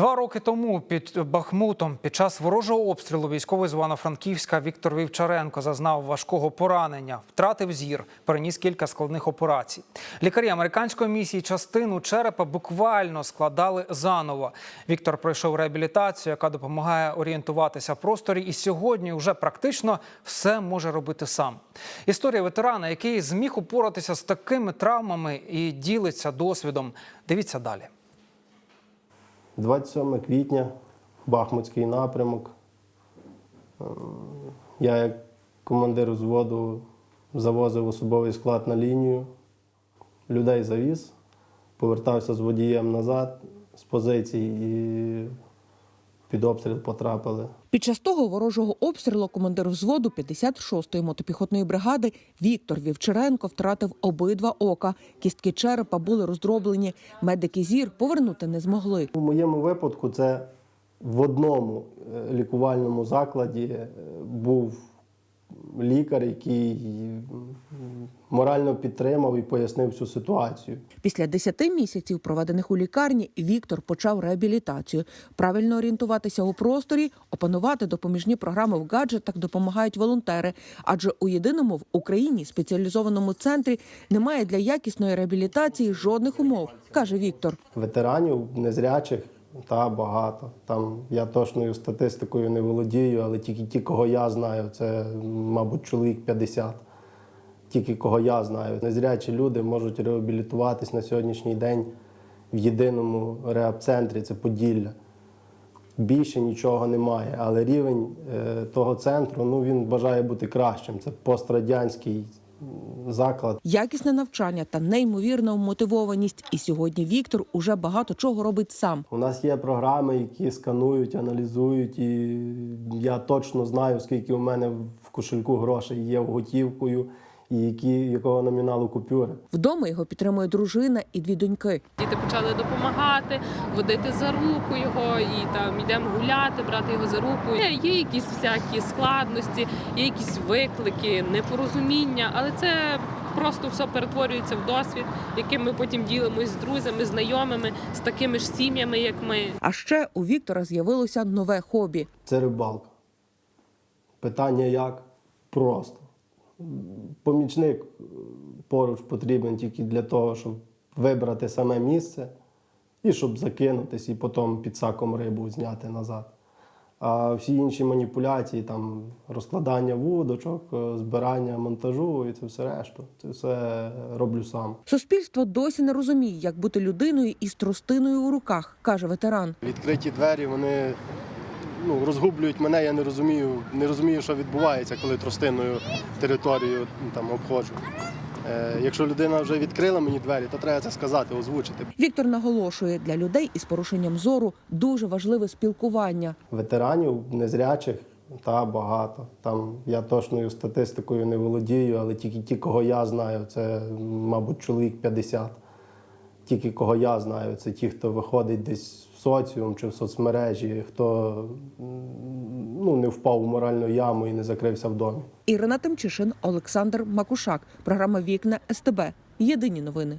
Два роки тому під Бахмутом під час ворожого обстрілу військовий з Івано-Франківська Віктор Вівчаренко зазнав важкого поранення, втратив зір, переніс кілька складних операцій. Лікарі американської місії частину черепа буквально складали заново. Віктор пройшов реабілітацію, яка допомагає орієнтуватися в просторі, і сьогодні вже практично все може робити сам. Історія ветерана, який зміг упоратися з такими травмами і ділиться досвідом. Дивіться далі. 27 квітня, Бахмутський напрямок. Е, Я, як командир взводу, завозив особовий склад на лінію, людей завіз, повертався з водієм назад з позиції і під обстріл потрапили. Під час того ворожого обстрілу командир взводу 56-ї мотопіхотної бригади Віктор Вівчаренко втратив обидва ока. Кістки черепа були роздроблені. Медики зір повернути не змогли. У моєму випадку це в одному е, лікувальному закладі е, був лікар, який морально підтримав і пояснив всю ситуацію. Після 10 місяців, проведених у лікарні, Віктор почав реабілітацію. Правильно орієнтуватися у просторі, опанувати допоміжні програми в гаджетах допомагають волонтери. Адже у єдиному в Україні спеціалізованому центрі немає для якісної реабілітації жодних умов, каже Віктор. Ветеранів незрячих та багато. Там я точною статистикою не володію, але тільки ті, кого я знаю, це, мабуть, чоловік 50. Тільки кого я знаю. Незрячі люди можуть реабілітуватись на сьогоднішній день в єдиному реабцентрі це Поділля. Більше нічого немає, але рівень е, того центру ну, він бажає бути кращим. Це пострадянський заклад. Якісне навчання та неймовірна мотивованість. І сьогодні Віктор уже багато чого робить сам. У нас є програми, які сканують, аналізують, і я точно знаю, скільки у мене в кошельку грошей є готівкою і які, якого номіналу купюри. Вдома його підтримує дружина і дві доньки. Діти почали допомагати, водити за руку його, і там йдемо гуляти, брати його за руку. Є, є якісь всякі складності, є якісь виклики, непорозуміння, але це просто все перетворюється в досвід, яким ми потім ділимось з друзями, знайомими, з такими ж сім'ями, як ми. А ще у Віктора з'явилося нове хобі. Це рибалка. Питання як? Просто. Помічник е, поруч потрібен тільки для того, щоб вибрати саме місце і щоб закинутись, і потім під саком рибу зняти назад. А всі інші маніпуляції, там розкладання вудочок, е, збирання монтажу і це все решту. Це все роблю сам. Суспільство досі не розуміє, як бути людиною із тростиною у руках, каже ветеран. Відкриті двері, вони ну, розгублюють мене. Я не розумію, не розумію, що відбувається, коли тростиною територію ну, там обходжу. Е, якщо людина вже відкрила мені двері, то треба це сказати, озвучити. Віктор наголошує, для людей із порушенням зору дуже важливе спілкування. Ветеранів незрячих та багато. Там я точною статистикою не володію, але тільки ті, кого я знаю, це, мабуть, чоловік 50. Тільки кого я знаю, це ті, хто виходить десь в соціум чи в соцмережі, хто ну, не впав у моральну яму і не закрився в домі. Ірина Тимчишин, Олександр Макушак. Програма Вікна СТБ. Єдині новини.